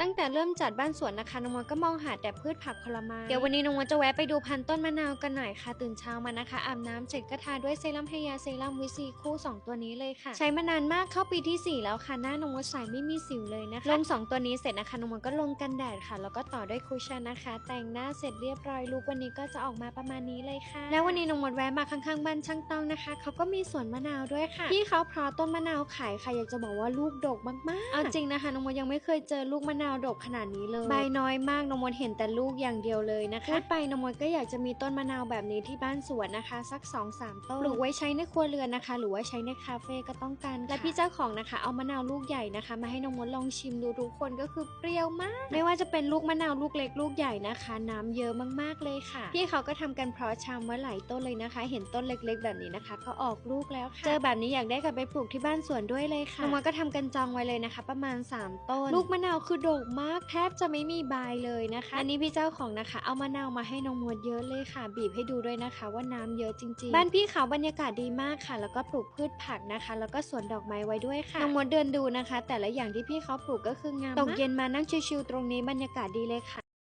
ตั้งแต่เริ่มจัดบ้านสวนนะคะน้องมดก็มองหาแต่พืชผักผลไม้เดี๋ยววันนี้น้องมดจะแวะไปดูพันธุ์ต้นมะนาวกันหน่อยค่ะ ตื่นเช้ามานะคะอาบน้ำเสร็จก็ทาด้วยเซรั่มพยาเซรั่มวิซีคู่ 2 ตัวนี้เลยค่ะ ใช้มานานมากเข้าปีที่ 4 แล้วค่ะหน้าน้องมดใสไม่มีสิวเลยนะคะลง2 ตัวนี้เสร็จนะคะน้องมดก็ลงกันแดดค่ะ แล้วก็ต่อด้วยคุชชั่นนะคะ แต่งหน้าเสร็จเรียบร้อยลุกวันนี้ก็จะออกมาประมาณนี้เลยค่ะ แล้ววันนี้น้องมดแวะมาข้างๆบ้านช่างต้องนะคะเขาก็มีสวนมะนาวด้วยค่ะพี่เขาเพราะต้นมะนาวขายค่ะอยากจะบอกว่าลูกดกมากๆเอาจริงนะคะน้องมดยังไม่เคยเจอลูกมะนาวดกขนาดนี้เลย ใบน้อยมากน้องมดเห็นแต่ลูกอย่างเดียวเลยนะคะพูดไปน้องมดก็อยากจะมีต้นมะนาวแบบนี้ที่บ้านสวนนะคะ สัก 2-3ต้นปลูกไว้ใช้ในครัวเรือนนะคะ หรือว่าใช้ในคาเฟ่ก็ต้องการและพี่เจ้าของนะคะ เอามะนาวลูกใหญ่นะคะ มาให้น้องมดลองชิมดูทุกคนก็คือเปรี้ยวมาก ไม่ว่าจะเป็นลูกมะนาวลูกเล็กลูกใหญ่นะคะ น้ำเยอะมากๆเลยค่ะพี่เขาก็ทำกันเพราะชำไว้หลายต้นเลยนะคะ เห็นต้นเล็กๆ แบบนี้นะคะ ก็ออกลูกแล้วค่ะเจอแบบนี้อยากได้กลับไปปลูกที่บ้านสวนด้วยเลยค่ะน้องมดก็ทำกันจองไว้เลยนะคะ ประมาณ 3 ต้น ลูกมะนาวคือโด่กมากแทบจะไม่มีใบเลยนะคะ อันนี้พี่เจ้าของนะคะ เอามะนาวมาให้น้องมดเยอะเลยค่ะ บีบให้ดูด้วยนะคะ ว่าน้ำเยอะจริงๆ บ้านพี่เขาบรรยากาศดีมากค่ะ แล้วก็ปลูกพืชผักนะคะ แล้วก็สวนดอกไม้ไว้ด้วยค่ะ น้องมดเดินดูนะคะ แต่ละอย่างที่พี่เขาปลูกก็คืองามตกเย็นมานั่งชิวๆตรงนี้บรรยากาศดีเลยค่ะ